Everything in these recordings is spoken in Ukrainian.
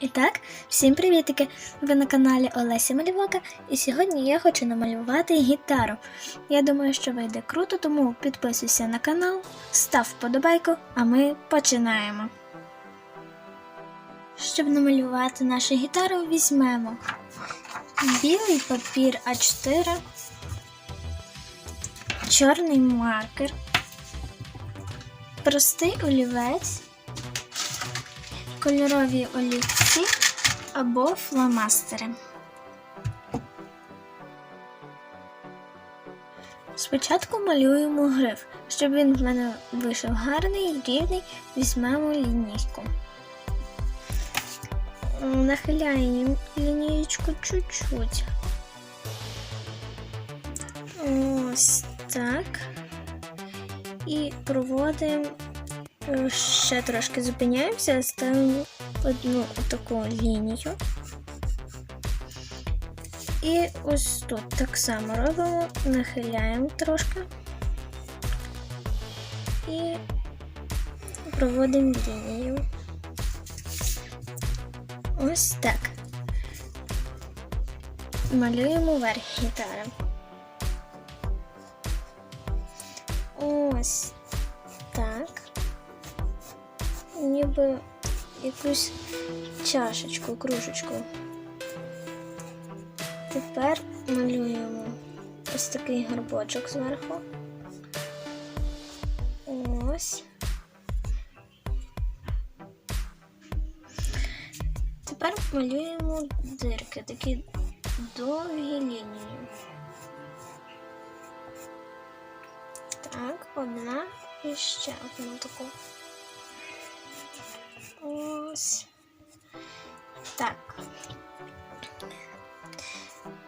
І так, всім привітики! Ви на каналі Олеся Малівока, і сьогодні я хочу намалювати гітару. Я думаю, що вийде круто, тому підписуйся на канал, став вподобайку, а ми починаємо. Щоб намалювати нашу гітару, візьмемо білий папір А4, чорний маркер, простий олівець кольорові олівці або фломастери. Спочатку малюємо гриф. Щоб він в мене вийшов гарний рівний, візьмемо лінійку. Нахиляємо лінієчку чуть-чуть. Ось так. І проводимо Ще трошки зупиняємося, ставимо одну таку лінію. І ось тут так само робимо, нахиляємо трошки і проводимо лінію. Ось так. Малюємо верх гітари. Ось так ніби якусь чашечку, кружечку. Тепер малюємо ось такий горбочок зверху. Ось. Тепер малюємо дирки, такі довгі лінії. Так, одна і ще одну таку. Так.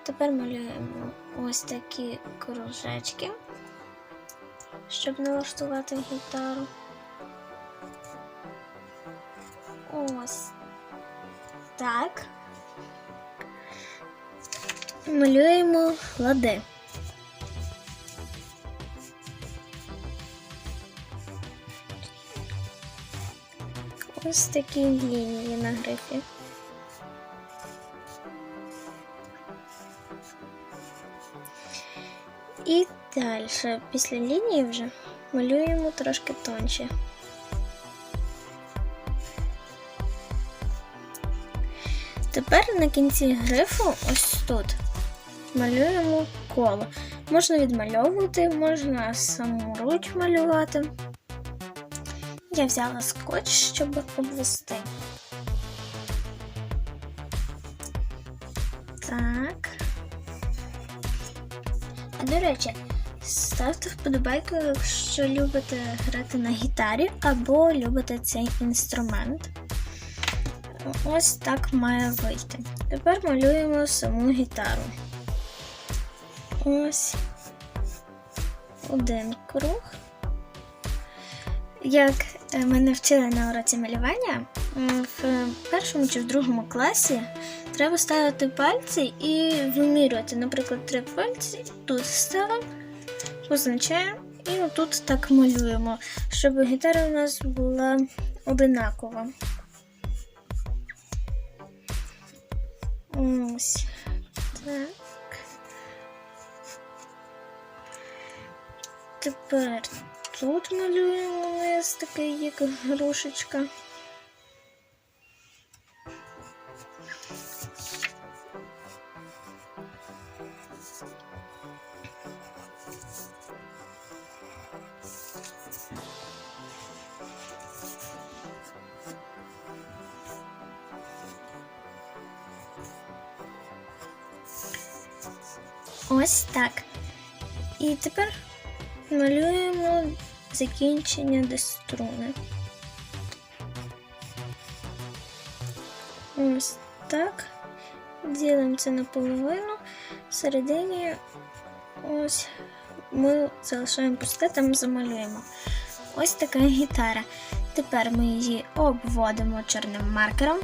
Тепер малюємо ось такі кружечки, щоб налаштувати гітару. Ось так. Малюємо лади. Ось такі лінії на грифі. І далі, після лінії вже малюємо трошки тонше. Тепер на кінці грифу, ось тут, малюємо коло. Можна відмальовувати, можна саморуч малювати. Я взяла скотч, щоб обвести. До речі, ставте вподобайку, якщо любите грати на гітарі або любите цей інструмент. Ось так має вийти. Тепер малюємо саму гітару. Ось один круг. Як е, мене вчили на уроці малювання, в першому чи в другому класі треба ставити пальці і вимірювати. Наприклад, три пальці тут ставимо, позначаємо і отут так малюємо, щоб гітара у нас була одинакова. Ось так. Тепер тут малюємо ось такий як грушечка. Ось так. І тепер малюємо закінчення до струни. Ось так. Ділимо це наполовину. Всередині ось ми залишаємо пусте, там замалюємо. Ось така гітара. Тепер ми її обводимо чорним маркером.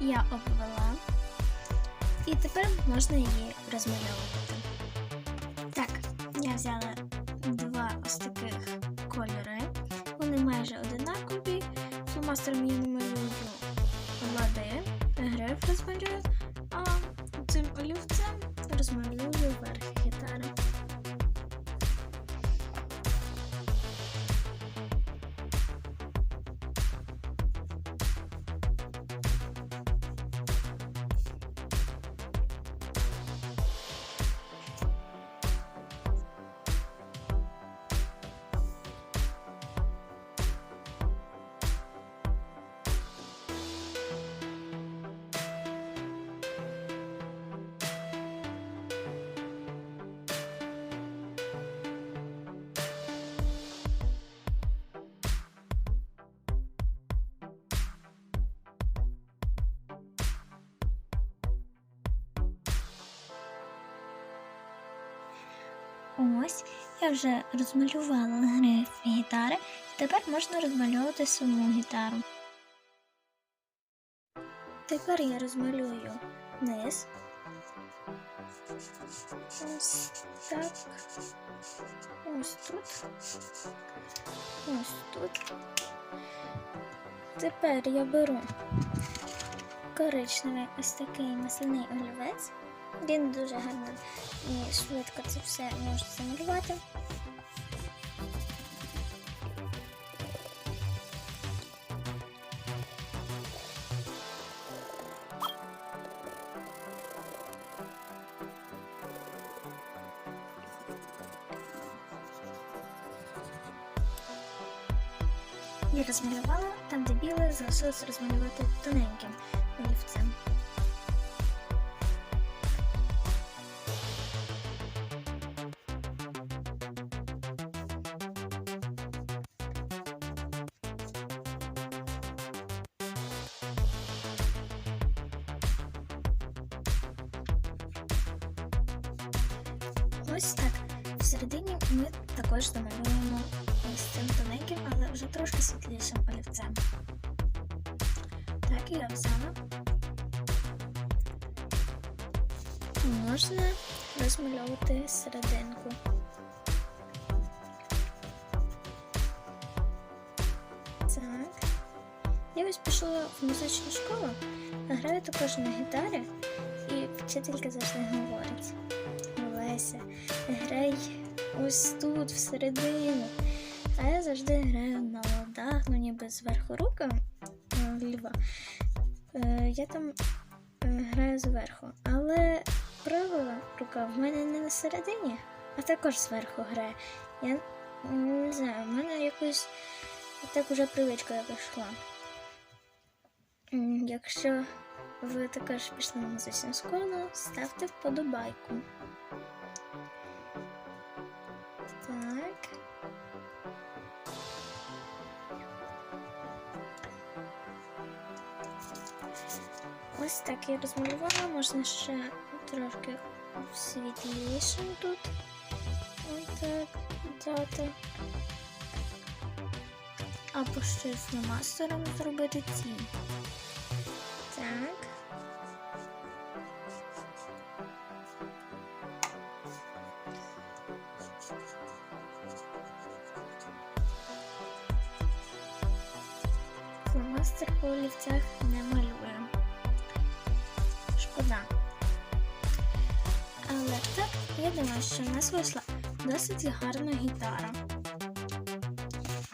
Я обвела. І тепер можна її розмальовувати. Так, я взяла два ось таких кольори. Вони майже одинакові. Фломастером я намалюю лади. розмалюю, Ось я вже розмалювала гриф гітари, і тепер можна розмальовувати саму гітару. Тепер я розмалюю низ. Ось так. Ось тут. Ось тут. Тепер я беру коричневий ось такий масляний олівець. Він дуже гарно і швидко це все може замалювати. Я розмалювала там, де біле, залишилось розмалювати тоненьким Ось так. Всередині ми також замалюємо ось цим тоненьким, але вже трошки світлішим олівцем. Так, я взяла. Можна розмальовувати серединку. Так. Я ось пішла в музичну школу, граю також на гітарі, і вчителька завжди говорить. Олеся, грай ось тут, всередину. А я завжди граю на ладах, ну ніби зверху рука е, вліва. Е, Я там е, граю зверху. Але права рука в мене не на середині, а також зверху грає. Я не знаю, в мене якось так уже привичка пішла. Якщо ви також пішли на музичну школу, ставте вподобайку. Ось так я розмалювала, можна ще трошки світлішим тут. Взяти. Або й фломастером зробити тінь. Так. Фломастер по олівцях не малює. Так, я думаю, що в нас вийшла досить гарна гітара.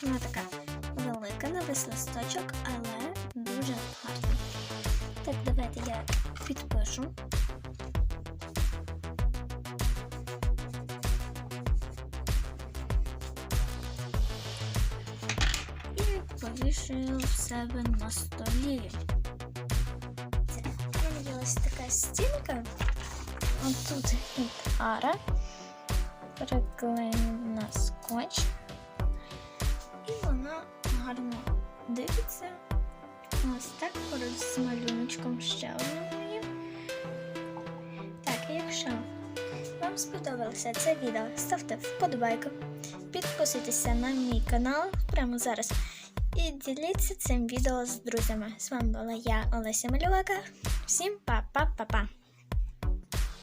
Вона така велика на листочок, але дуже гарна. Так, давайте я підпишу. І повішую в себе на столі. Це ось така стінка. От тут гітара. Приклею на скотч. І вона гарно дивиться. Ось так поруч з малюночком ще одним моїм. Так, якщо вам сподобалося це відео, ставте вподобайку, підписуйтеся на мій канал прямо зараз. І діліться цим відео з друзями. З вами була я, Олеся Малювака. Всім па-па-па-па!